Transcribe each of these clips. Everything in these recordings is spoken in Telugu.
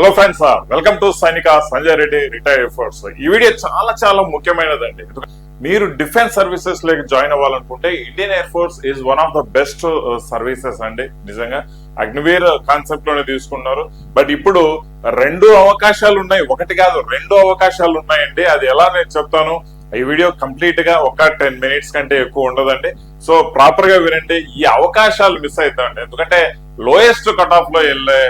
Hello friends welcome to Sainika Sanjay Reddy retire force ఈ వీడియో చాలా చాలా ముఖ్యమైనదండి. మీరు డిఫెన్స్ సర్వీసెస్లోకి జాయిన్ అవ్వాలనుకుంటే Indian air force is one of the best services అండి. నిజంగా అగ్నివీర్ కాన్సెప్ట్లోనే తీసుకున్నారు. బట్ ఇప్పుడు రెండు అవకాశాలు ఉన్నాయి ఒకటి కాదు రెండు అవకాశాలు ఉన్నాయండి అది ఎలా నేను చెప్తాను? ఈ వీడియో కంప్లీట్గా ఒక టెన్ మినిట్స్ కంటే ఎక్కువ ఉండదండి. సో ప్రాపర్గా వినండి ఈ అవకాశాలు మిస్ అవుతాయండి. ఎందుకంటే లోయెస్ట్ కట్ ఆఫ్లో వెళ్ళే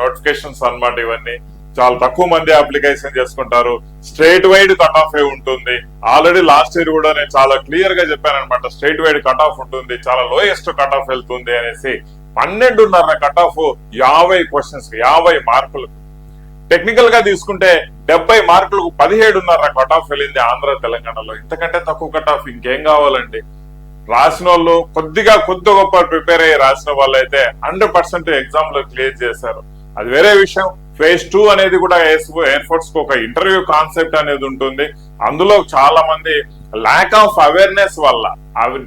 నోటిఫికేషన్స్ అనమాట ఇవన్నీ. చాలా తక్కువ మంది అప్లికేషన్ చేసుకుంటారు. స్ట్రైట్ వైడ్ కట్ ఆఫ్ ఏ ఉంటుంది. ఆల్రెడీ లాస్ట్ ఇయర్ కూడా నేను చాలా క్లియర్గా చెప్పాను అనమాట స్ట్రేట్ వైడ్ కట్ ఆఫ్ ఉంటుంది చాలా లోయెస్ట్ కట్ ఆఫ్ వెళ్తుంది అనేసి. పన్నెండున్నర కట్ ఆఫ్ యాభై క్వశ్చన్స్ యాభై మార్కులు టెక్నికల్గా తీసుకుంటే డెబ్బై మార్కులకు పదిహేడున్నర కట్ ఆఫ్ వెళ్ళింది ఆంధ్ర తెలంగాణలో. ఇంతకంటే తక్కువ కట్ ఆఫ్ ఇంకేం కావాలండి? రాసిన వాళ్ళు కొద్దిగా కొద్ది గొప్ప ప్రిపేర్ అయ్యి రాసిన వాళ్ళు అయితే హండ్రెడ్ పర్సెంట్ ఎగ్జామ్లో క్లియర్ చేశారు. అది వేరే విషయం. ఫేజ్ టూ అనేది కూడా ఎయిర్ ఫోర్స్కు ఒక ఇంటర్వ్యూ కాన్సెప్ట్ అనేది ఉంటుంది. అందులో చాలా మంది ల్యాక్ ఆఫ్ అవేర్నెస్ వల్ల అవి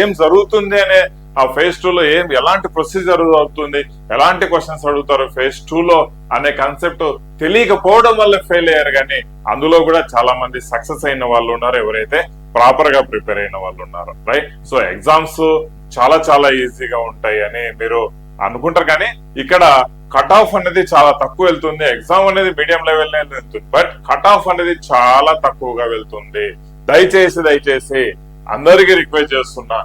ఏం జరుగుతుంది అనే ఆ ఫేజ్ టూ లో ఏం ఎలాంటి ప్రొసీజర్ అవుతుంది ఎలాంటి క్వశ్చన్స్ అడుగుతారు? ఫేజ్ టూ లో అనే కాన్సెప్ట్ తెలియకపోవడం వల్ల ఫెయిల్ అయ్యారు కానీ అందులో కూడా చాలా మంది సక్సెస్ అయిన వాళ్ళు ఉన్నారు. ఎవరైతే ప్రాపర్గా ప్రిపేర్ అయిన వాళ్ళు ఉన్నారు రైట్ సో ఎగ్జామ్స్ చాలా చాలా ఈజీగా ఉంటాయి అని మీరు అనుకుంటారు కానీ ఇక్కడ కట్ ఆఫ్ అనేది చాలా తక్కువ వెళ్తుంది. ఎగ్జామ్ అనేది మీడియం లెవెల్ వెళ్తుంది బట్ కట్ ఆఫ్ అనేది చాలా తక్కువగా వెళ్తుంది. దయచేసి దయచేసి అందరికీ రిక్వెస్ట్ చేస్తున్నా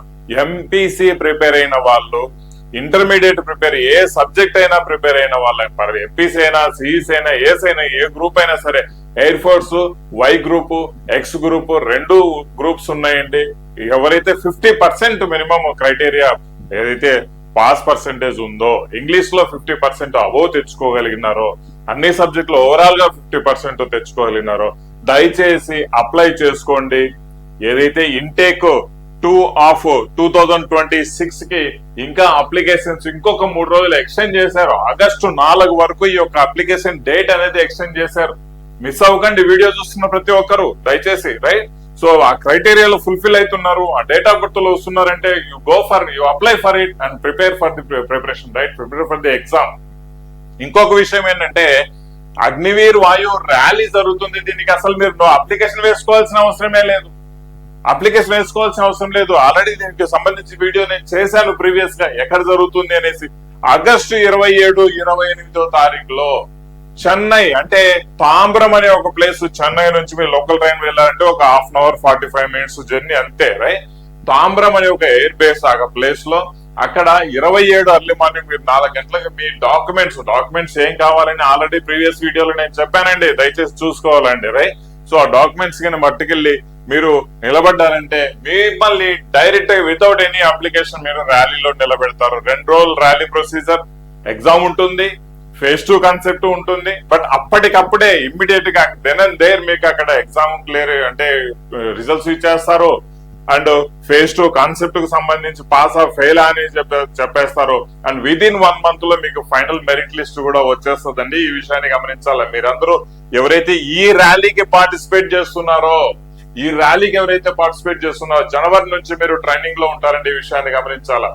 ఎంపీసీ ప్రిపేర్ అయిన వాళ్ళు ఇంటర్మీడియట్ ప్రిపేర్ ఏ సబ్జెక్ట్ అయినా ప్రిపేర్ అయిన వాళ్ళ ఎంపీసీ అయినా సిఈసీ అయినా ఏస్ అయినా ఏ గ్రూప్ అయినా సరే air force Y group X group రెండు గ్రూప్స్ ఉన్నాయండి. ఎవరైతే ఫిఫ్టీ పర్సెంట్ మినిమం క్రైటీరియా ఏదైతే పాస్ పర్సెంటేజ్ ఉందో ఇంగ్లీష్లో ఫిఫ్టీ పర్సెంట్ అబోవ్ తెచ్చుకోగలిగినారో అన్ని సబ్జెక్టులు ఓవరాల్గా ఫిఫ్టీ పర్సెంట్ తెచ్చుకోగలిగినారో దయచేసి అప్లై చేసుకోండి. ఏదైతే intake two of two thousand twenty సిక్స్కి ఇంకా అప్లికేషన్స్ ఇంకొక మూడు రోజులు ఎక్స్టెండ్ చేశారు. ఆగస్టు నాలుగు వరకు ఈ యొక్క అప్లికేషన్ డేట్ అనేది ఎక్స్టెండ్ చేశారు. మిస్ అవ్వకండి వీడియో చూస్తున్న ప్రతి ఒక్కరు దయచేసి రైట్? సో ఆ క్రైటీరియాలో ఫుల్ఫిల్ అవుతున్నారు ఆ డేట్ ఆఫ్ బర్త్లో వస్తున్నారంటే you go for you apply for it and prepare for the preparation right? Prepare for the exam. ఇంకొక విషయం ఏంటంటే అగ్నివీర్ వాయు ర్యాలీ జరుగుతుంది దీనికి అసలు మీరు అప్లికేషన్ వేసుకోవాల్సిన అవసరమే లేదు. అప్లికేషన్ వేసుకోవాల్సిన అవసరం లేదు. ఆల్రెడీ దీనికి సంబంధించి వీడియో నేను చేశాను ప్రీవియస్గా. ఎక్కడ జరుగుతుంది అనేసి. ఆగస్టు ఇరవై ఏడు ఇరవై ఎనిమిదో తారీఖులో చెన్నై అంటే తాంబ్రం అనే ఒక ప్లేస్ చెన్నై నుంచి మీరు లోకల్ ట్రైన్ వెళ్ళాలంటే ఒక half an hour forty five minutes journey అంతే రైట్ తాంబ్రం అనే ఒక ఎయిర్ బేస్ ఆ ప్లేస్లో. అక్కడ ఇరవై ఏడు అర్లీ మార్నింగ్ మీరు నాలుగు గంటలకు మీ డాక్యుమెంట్స్ డాక్యుమెంట్స్ ఏం కావాలని ఆల్రెడీ ప్రీవియస్ వీడియోలో నేను చెప్పానండి. దయచేసి చూసుకోవాలండి రైట్ సో ఆ డాక్యుమెంట్స్ కానీ మట్టుకెళ్ళి మీరు నిలబడ్డారంటే మిమ్మల్ని డైరెక్ట్ వితౌట్ ఎనీ అప్లికేషన్ మీరు ర్యాలీలో నిలబెడతారు. రెండు రోజులు ర్యాలీ ప్రొసీజర్ ఎగ్జామ్ ఉంటుంది ఫేస్ టూ కాన్సెప్ట్ ఉంటుంది. బట్ అప్పటికప్పుడే ఇమ్మీడియట్గా దెన్ అండ్ దేర్ మీకు అక్కడ ఎగ్జామ్ క్లియర్ అంటే రిజల్ట్స్ ఇచ్చేస్తారు. అండ్ ఫేస్ టూ కాన్సెప్ట్కు సంబంధించి పాస్ ఆ ఫెయిల్ అని చెప్పే- చెప్పేస్తారు. అండ్ విద్ ఇన్ వన్ మంత్లో మీకు ఫైనల్ మెరిట్ లిస్ట్ కూడా వచ్చేస్తుందండి. ఈ విషయాన్ని గమనించాలి. మీరందరూ ఎవరైతే ఈ ర్యాలీకి పార్టిసిపేట్ చేస్తున్నారో ఈ ర్యాలీకి ఎవరైతే పార్టిసిపేట్ చేస్తున్నారో జనవరి నుంచి మీరు ట్రైనింగ్లో ఉంటారండి ఈ విషయాన్ని గమనించాలా.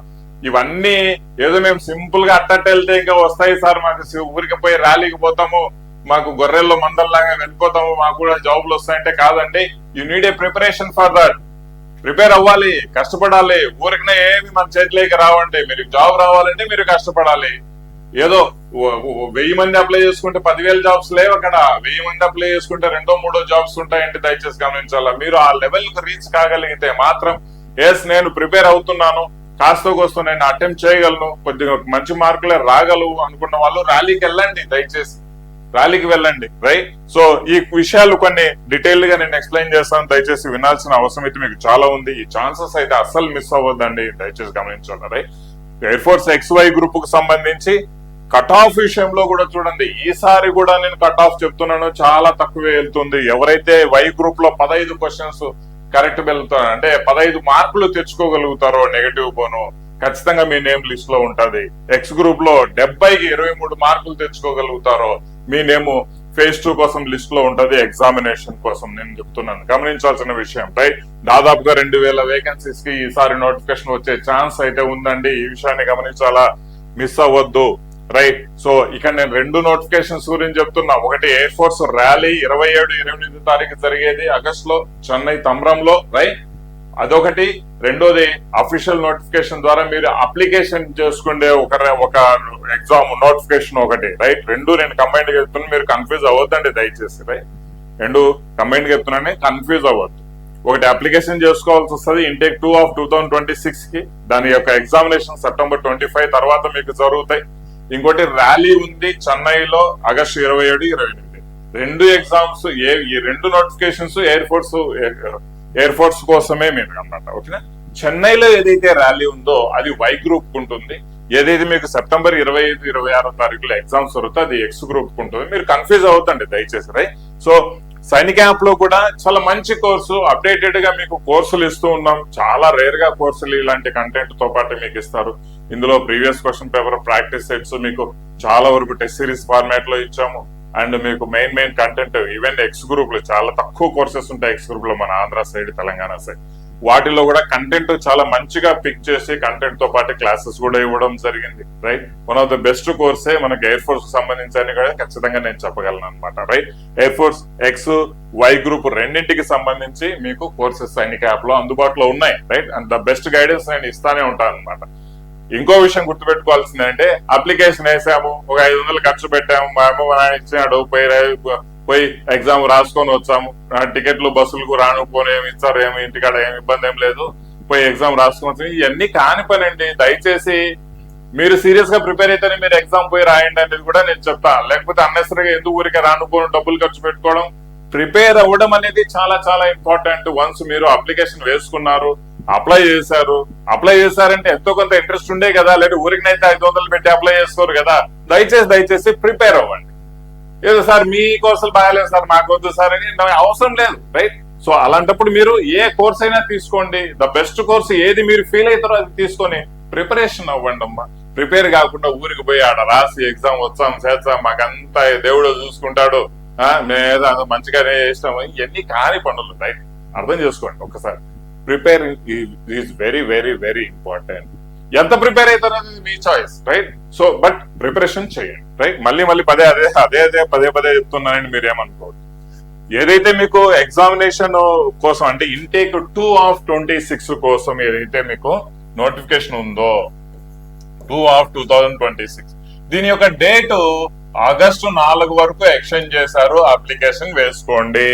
ఇవన్నీ ఏదో మేము సింపుల్గా అట్టట్టు వెళ్తే ఇంకా వస్తాయి సార్ మాకు ఊరికి పోయి ర్యాలీకి పోతాము మాకు గొర్రెల్లో మందల్లాగా వెళ్ళిపోతాము మాకు కూడా జాబ్లు వస్తాయంటే కాదండి. You need a preparation for that prepare అవ్వాలి కష్టపడాలి. ఊరికనే ఏమి మన చేతిలోకి రావండి. మీరు జాబ్ రావాలంటే మీరు కష్టపడాలి. ఏదో వెయ్యి మంది అప్లై చేసుకుంటే పదివేల జాబ్స్ లేవు అక్కడ. వెయ్యి మంది అప్లై చేసుకుంటే రెండో మూడో జాబ్స్ ఉంటాయంటే దయచేసి గమనించాలా? మీరు ఆ లెవెల్కు రీచ్ కాగలిగితే మాత్రం ఎస్ నేను ప్రిపేర్ అవుతున్నాను కాస్త కోస్తో నేను అటెంప్ట్ చేయగలను కొద్దిగా మంచి మార్కులే రాగలవు అనుకున్న వాళ్ళు ర్యాలీకి వెళ్ళండి దయచేసి. ర్యాలీకి వెళ్ళండి రైట్ సో ఈ విషయాలు కొన్ని డీటెయిల్గా నేను ఎక్స్ప్లెయిన్ చేస్తాను. దయచేసి వినాల్సిన అవసరం అయితే మీకు చాలా ఉంది. ఈ ఛాన్సెస్ అయితే అస్సలు మిస్ అవ్వద్దండి. దయచేసి గమనించాలి right air force X Y గ్రూప్కు సంబంధించి కట్ ఆఫ్ విషయంలో కూడా చూడండి ఈసారి కూడా నేను కట్ ఆఫ్ చెప్తున్నాను చాలా తక్కువే వెళ్తుంది. ఎవరైతే వై గ్రూప్లో పదహైదు క్వశ్చన్స్ కరెక్ట్ వెళ్తున్నారు అంటే పదహైదు మార్కులు తెచ్చుకోగలుగుతారో నెగటివ్ పోను ఖచ్చితంగా మీ నేమ్ లిస్ట్లో ఉంటది. ఎక్స్ గ్రూప్లో డెబ్బైకి ఇరవై మూడు మార్కులు తెచ్చుకోగలుగుతారో మీ నేమ్ ఫేజ్ టూ కోసం లిస్ట్లో ఉంటది ఎగ్జామినేషన్ కోసం నేను చెప్తున్నాను. గమనించాల్సిన విషయం రైట్ దాదాపుగా రెండు వేల వేకెన్సీస్కి ఈసారి నోటిఫికేషన్ వచ్చే ఛాన్స్ అయితే ఉందండి. ఈ విషయాన్ని గమనించాలా? మిస్ అవ్వద్దు. రైట్ సో ఇక్కడ నేను రెండు నోటిఫికేషన్స్ గురించి చెప్తున్నా. ఒకటి ఎయిర్ ఫోర్స్ ర్యాలీ ఇరవై ఏడు ఇరవై ఎనిమిది తారీఖు జరిగేది ఆగస్ట్లో చెన్నై తమ్రంలో రైట్ అదొకటి. రెండోది అఫీషియల్ నోటిఫికేషన్ ద్వారా మీరు అప్లికేషన్ చేసుకునే ఒక ఒక ఎగ్జామ్ నోటిఫికేషన్ ఒకటి రైట్ రెండు నేను కంబైండ్ చెప్తున్నా మీరు కన్ఫ్యూజ్ అవ్వద్దండి దయచేసి రైట్ రెండు కంబైండ్ చెప్తున్నానే కన్ఫ్యూజ్ అవ్వద్దు. ఒకటి అప్లికేషన్ చేసుకోవాల్సి వస్తుంది intake two of two thousand twenty సిక్స్కి. దాని యొక్క ఎగ్జామినేషన్ సెప్టెంబర్ ట్వంటీ ఫైవ్ తర్వాత మీకు జరుగుతాయి. ఇంకోటి ర్యాలీ ఉంది చెన్నైలో ఆగస్టు ఇరవై ఏడు ఇరవై ఎనిమిది. రెండు ఎగ్జామ్స్ ఏ ఈ రెండు notifications air force air force కోసమే మీరు అనమాట ఓకేనా? చెన్నైలో ఏదైతే ర్యాలీ ఉందో అది వై గ్రూప్ ఉంటుంది. ఏదైతే మీకు సెప్టెంబర్ ఇరవై ఐదు ఇరవై ఆరో తారీఖులో ఎగ్జామ్స్ జరుగుతుంది అది ఎక్స్ గ్రూప్ ఉంటుంది. మీరు కన్ఫ్యూజ్ అవుతండి దయచేసి రై సో సైనిక్ యాప్లో కూడా చాలా మంచి కోర్సు అప్డేటెడ్గా మీకు కోర్సులు ఇస్తూ ఉన్నాం. చాలా రేర్గా కోర్సులు ఇలాంటి కంటెంట్తో పాటు మీకు ఇస్తారు. ఇందులో previous question paper practice sets మీకు చాలా వరకు టెస్ట్ సిరీస్ ఫార్మాట్లో ఇచ్చాము. అండ్ మీకు main main content even X గ్రూప్లో చాలా తక్కువ కోర్సెస్ ఉంటాయి ఎక్స్ గ్రూప్లో మన ఆంధ్ర సైడ్ తెలంగాణ సైడ్ వాటిలో కూడా కంటెంట్ చాలా మంచిగా పిక్ చేసి కంటెంట్తో పాటు క్లాసెస్ కూడా ఇవ్వడం జరిగింది right one of the best కోర్సే మనకి ఎయిర్ ఫోర్స్కి సంబంధించి అని కూడా ఖచ్చితంగా నేను చెప్పగలను అనమాట right air force X Y group రెండింటికి సంబంధించి మీకు కోర్సెస్ సైనిక యాప్లో అందుబాటులో ఉన్నాయి right and the best guidance నేను ఇస్తానే ఉంటాను అనమాట ఇంకో విషయం గుర్తుపెట్టుకోవాల్సిందంటే అప్లికేషన్ వేసాము ఒక ఐదు వందలు ఖర్చు పెట్టాము మా అమ్మ ఇచ్చినాడు పోయి పోయి ఎగ్జామ్ రాసుకొని వచ్చాము. టికెట్లు బస్సులకు రాను పోనీ ఏమి ఇచ్చారు ఏమి ఇంటికాడ ఏమి ఇబ్బంది ఏం లేదు. పోయి ఎగ్జామ్ రాసుకొని వచ్చాము. ఇవన్నీ కాని పని అండి దయచేసి మీరు సీరియస్గా ప్రిపేర్ అయితేనే మీరు ఎగ్జామ్ పోయి రాయండి అనేది కూడా నేను చెప్తాను లేకపోతే అన్నెసరిగా ఎందుకు ఊరికే రానుకోవడం డబ్బులు ఖర్చు పెట్టుకోవడం? ప్రిపేర్ అవ్వడం అనేది చాలా చాలా ఇంపార్టెంట్ వన్స్ మీరు అప్లికేషన్ వేసుకున్నారు అప్లై చేశారు. అప్లై చేశారంటే ఎంతో కొంత ఇంట్రెస్ట్ ఉండే కదా. లేదా ఊరికినైతే ఐదు వందలు పెట్టి అప్లై చేసుకోరు కదా. దయచేసి దయచేసి ప్రిపేర్ అవ్వండి. ఏదో సార్ మీ కోర్సులు బాగాలేదు సార్ మాకు వద్దు సార్ అని అవసరం లేదు రైట్ సో అలాంటప్పుడు మీరు ఏ కోర్స్ అయినా తీసుకోండి. ద బెస్ట్ కోర్స్ ఏది మీరు ఫీల్ అవుతారో అది తీసుకొని ప్రిపరేషన్ అవ్వండి అమ్మా. ప్రిపేర్ కాకుండా ఊరికి పోయి ఆడ రాసి ఎగ్జామ్ వచ్చాం చేస్తాం మాకంతా దేవుడు చూసుకుంటాడు. ఆ, మంచిగానే చేస్తాము ఇవన్నీ కాని పనులు రైట్ అర్థం చేసుకోండి ఒకసారి prepare is very very very important ఎంత ప్రిపేర్ అవుతారో మీ choice right so but preparation చేయండి రైట్ మళ్ళీ మళ్ళీ పదే అదే అదే అదే పదే పదే చెప్తున్నానని మీరు ఏమనుకోవద్దు. ఏదైతే మీకు ఎగ్జామినేషన్ కోసం అంటే intake two of twenty six కోసం ఏదైతే మీకు నోటిఫికేషన్ ఉందో two of two thousand twenty six దీని యొక్క డేట్ ఆగస్టు నాలుగు వరకు ఎక్స్టెండ్ చేశారు అప్లికేషన్ వేసుకోండి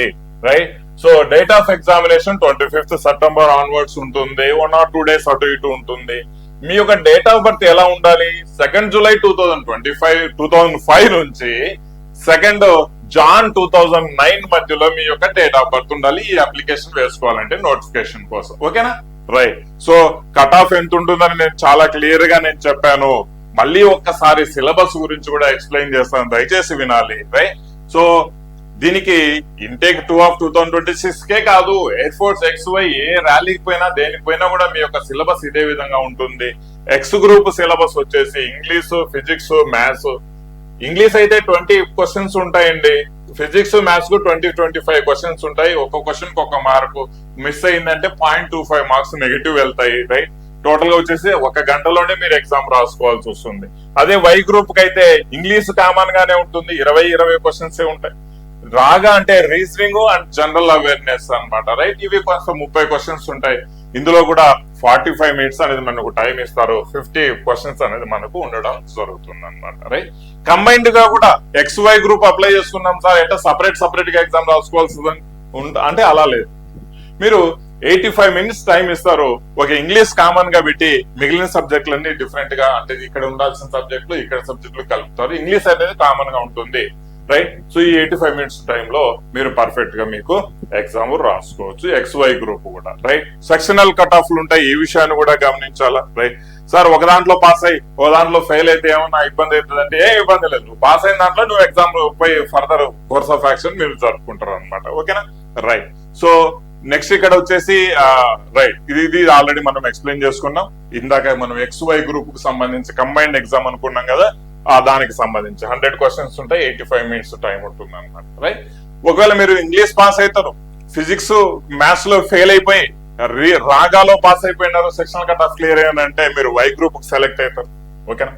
right so date of examination twenty fifth September onwards ఉంటుంది వన్ ఆర్ టూ డేస్ అటు ఇటు ఉంటుంది. మీ యొక్క డేట్ ఆఫ్ బర్త్ ఎలా ఉండాలి? Second July two thousand twenty five two thousand five నుంచి second Jan two thousand nine మధ్యలో మీ యొక్క డేట్ ఆఫ్ బర్త్ ఉండాలి. ఈ అప్లికేషన్ వేసుకోవాలంటే నోటిఫికేషన్ కోసం. ఓకేనా? రైట్ సో కట్ ఆఫ్ ఎంత ఉంటుందని నేను చాలా క్లియర్గా నేను చెప్పాను. మళ్ళీ ఒక్కసారి సిలబస్ గురించి కూడా ఎక్స్ప్లెయిన్ చేస్తాను. దయచేసి వినాలి. రైట్ సో దీనికి intake two of two thousand twenty six కే కాదు ఎయిర్ ఫోర్స్ ఎక్స్ వై ఏ ర్యాలీకి పోయినా దేనికి పోయినా కూడా మీ యొక్క సిలబస్ ఇదే విధంగా ఉంటుంది. ఎక్స్ గ్రూప్ సిలబస్ వచ్చేసి ఇంగ్లీష్ ఫిజిక్స్ మ్యాథ్స్ ఇంగ్లీష్ అయితే ట్వంటీ క్వశ్చన్స్ ఉంటాయండి. ఫిజిక్స్ మ్యాథ్స్కు ట్వంటీ ట్వంటీ ఫైవ్ క్వశ్చన్స్ ఉంటాయి. ఒక్క క్వశ్చన్కి ఒక మార్కు మిస్ అయిందంటే point two five marks negative వెళ్తాయి రైట్ టోటల్గా వచ్చేసి ఒక గంటలోనే మీరు ఎగ్జామ్ రాసుకోవాల్సి వస్తుంది. అదే వై గ్రూప్కి అయితే ఇంగ్లీష్ కామన్ గానే ఉంటుంది. ఇరవై ఇరవై క్వశ్చన్స్ ఉంటాయి. రాగా అంటే రీజనింగ్ అండ్ జనరల్ అవేర్నెస్ అనమాట రైట్? ఇవి కొంచెం ముప్పై క్వశ్చన్స్ ఉంటాయి. ఇందులో కూడా ఫార్టీ ఫైవ్ మినిట్స్ అనేది మనకు టైం ఇస్తారు. ఫిఫ్టీ క్వశ్చన్స్ అనేది మనకు ఉండడం జరుగుతుంది అనమాట రైట్? కంబైన్డ్గా కూడా ఎక్స్ వై గ్రూప్ అప్లై చేసుకున్నాం సార్. ఎట్లా సపరేట్ సపరేట్గా ఎగ్జామ్ రాసుకోవాల్సి అంటే అలా లేదు. మీరు ఎయిటీ ఫైవ్ మినిట్స్ టైం ఇస్తారు. ఒక ఇంగ్లీష్ కామన్గా పెట్టి మిగిలిన సబ్జెక్టులన్నీ డిఫరెంట్గా అంటే ఇక్కడ ఉండాల్సిన సబ్జెక్టులు ఇక్కడ సబ్జెక్టులు కలుపుతారు. ఇంగ్లీష్ అనేది కామన్గా ఉంటుంది. రైట్ సో ఈ ఎయిటీ ఫైవ్ మినిట్స్ టైంలో మీరు పర్ఫెక్ట్గా మీకు ఎగ్జామ్ రాసుకోవచ్చు. ఎక్స్ వై గ్రూప్ కూడా. రైట్ సెక్షనల్ కట్ ఆఫ్లు ఉంటాయి. ఈ విషయాన్ని కూడా గమనించాలా? రైట్ సార్ ఒక దాంట్లో పాస్ అయ్యి ఒక దాంట్లో ఫెయిల్ అయితే ఏమన్నా ఇబ్బంది అవుతుంది అంటే ఏ ఇబ్బంది లేదు. నువ్వు పాస్ అయిన దాంట్లో నువ్వు ఎగ్జామ్ పోయి ఫర్దర్ కోర్స్ ఆఫ్ యాక్షన్ మీరు జరుపుకుంటారు అనమాట ఓకేనా రైట్ సో నెక్స్ట్ ఇక్కడ వచ్చేసి రైట్ ఇది ఇది ఆల్రెడీ మనం ఎక్స్ప్లెయిన్ చేసుకున్నాం. ఇందాక మనం ఎక్స్ వై గ్రూప్కు సంబంధించి కంబైన్డ్ ఎగ్జామ్ అనుకున్నాం కదా. దానికి సంబంధించి. హండ్రెడ్ క్వశ్చన్స్ ఉంటాయి ఎయిటీ ఫైవ్ మినిట్స్ టైం ఉంటుంది అనమాట రైట్ ఒకవేళ మీరు ఇంగ్లీష్ పాస్ అవుతారు ఫిజిక్స్ మ్యాథ్స్లో ఫెయిల్ అయిపోయి రాగాలో పాస్ అయిపోయినారు సెక్షన్ కట్ ఆఫ్ క్లియర్ అంటే మీరు వై గ్రూప్ సెలెక్ట్ అవుతారు ఓకేనా?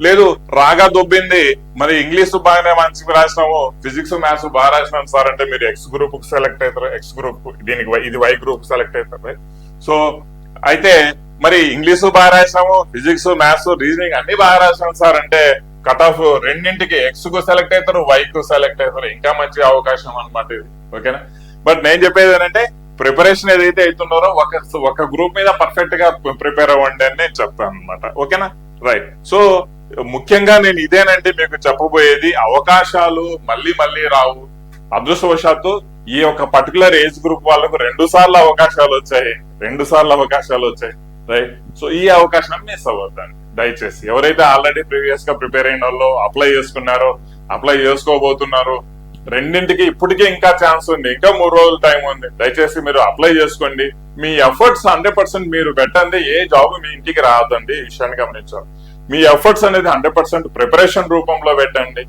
లేదు రాగా దొబ్బింది మరి ఇంగ్లీష్ బాగానే మంచి రాసినాము ఫిజిక్స్ మ్యాథ్స్ బాగా రాసినాం సార్ అంటే మీరు ఎక్స్ గ్రూప్ సెలెక్ట్ అవుతారు ఎక్స్ గ్రూప్ దీనికి వై- ఇది వై గ్రూప్ సెలెక్ట్ అవుతారు సో అయితే మరి ఇంగ్లీష్ బాగా రాసినాము ఫిజిక్స్ మ్యాథ్స్ రీజనింగ్ అన్ని బాగా రాసినాం సార్. అంటే కట్ ఆఫ్ రెండింటికి ఎక్స్కు సెలెక్ట్ అవుతారు వై కు సెలెక్ట్ అవుతారు ఇంకా మంచి అవకాశం అన్నమాట ఇది. ఓకేనా బట్ నేను చెప్పేది ఏంటంటే ప్రిపరేషన్ ఏదైతే అవుతున్నారో ఒక ఒక గ్రూప్ మీద పర్ఫెక్ట్గా ప్రిపేర్ అవ్వండి అని నేను చెప్తాను అనమాట ఓకేనా రైట్ సో ముఖ్యంగా నేను ఇదేనంటే మీకు చెప్పబోయేది అవకాశాలు మళ్ళీ మళ్ళీ రావు. అదృష్టవశాత్తు ఈ యొక్క పర్టికులర్ ఏజ్ గ్రూప్ వాళ్ళకు రెండు సార్లు అవకాశాలు వచ్చాయి. రెండు సార్లు అవకాశాలు వచ్చాయి. రైట్ సో ఈ అవకాశం మిస్ అవ్వద్దండి. దయచేసి. ఎవరైతే ఆల్రెడీ ప్రీవియస్గా ప్రిపేర్ అయిన వాళ్ళు అప్లై చేసుకున్నారో అప్లై చేసుకోబోతున్నారు రెండింటికి ఇప్పటికే ఇంకా ఛాన్స్ ఉంది. ఇంకా మూడు రోజులు టైం ఉంది. దయచేసి మీరు అప్లై చేసుకోండి. మీ ఎఫర్ట్స్ హండ్రెడ్ పర్సెంట్ మీరు పెట్టండి. ఏ జాబ్ మీ ఇంటికి రావద్దండి. ఈ విషయాన్ని గమనించాలి. మీ ఎఫర్ట్స్ అనేది హండ్రెడ్ పర్సెంట్ ప్రిపరేషన్ రూపంలో పెట్టండి.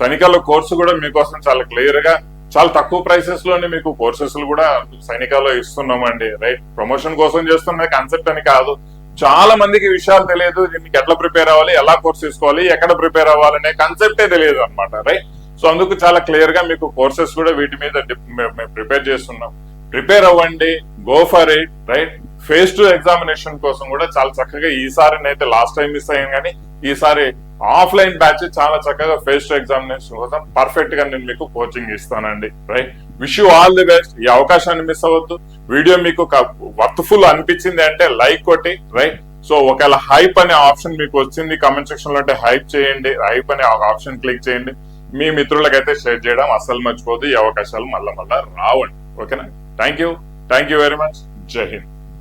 సైనికల్లో కోర్సు కూడా మీకోసం చాలా క్లియర్గా చాలా తక్కువ ప్రైసెస్లోనే మీకు కోర్సెస్ కూడా సైనికాల్లో ఇస్తున్నామండి రైట్ ప్రమోషన్ కోసం చేస్తున్న కాన్సెప్ట్ అని కాదు. చాలా మందికి విషయాలు తెలియదు దీనికి ఎట్లా ప్రిపేర్ అవ్వాలి ఎలా కోర్స్ తీసుకోవాలి ఎక్కడ ప్రిపేర్ అవ్వాలనే కాన్సెప్టే తెలియదు అనమాట రైట్ సో అందుకు చాలా క్లియర్గా మీకు కోర్సెస్ కూడా వీటి మీద మేము ప్రిపేర్ చేస్తున్నాం. ప్రిపేర్ అవ్వండి go for it right face to examination కోసం కూడా చాలా చక్కగా ఈసారి అయితే లాస్ట్ టైం మిస్ అయ్యాను కానీ ఈసారి ఆఫ్లైన్ బ్యాచ్ చాలా చక్కగా ఫేస్ టు ఎగ్జామినేషన్ కోసం పర్ఫెక్ట్గా నేను మీకు కోచింగ్ ఇస్తానండి. Right wish you all the best ఈ అవకాశాన్ని మిస్ అవ్వద్దు. వీడియో మీకు వర్త్ఫుల్ అనిపించింది అంటే లైక్ కొట్టి రైట్ సో ఒకవేళ హైప్ అనే ఆప్షన్ మీకు వచ్చింది కమెంట్ సెక్షన్లో అంటే హైప్ చేయండి హైప్ అనే ఆప్షన్ క్లిక్ చేయండి. మీ మిత్రులకైతే షేర్ చేయడం అస్సలు మర్చిపోదు ఈ అవకాశాలు మళ్ళా మళ్ళా రావండి. ఓకేనా thank you thank you very much జై హింద్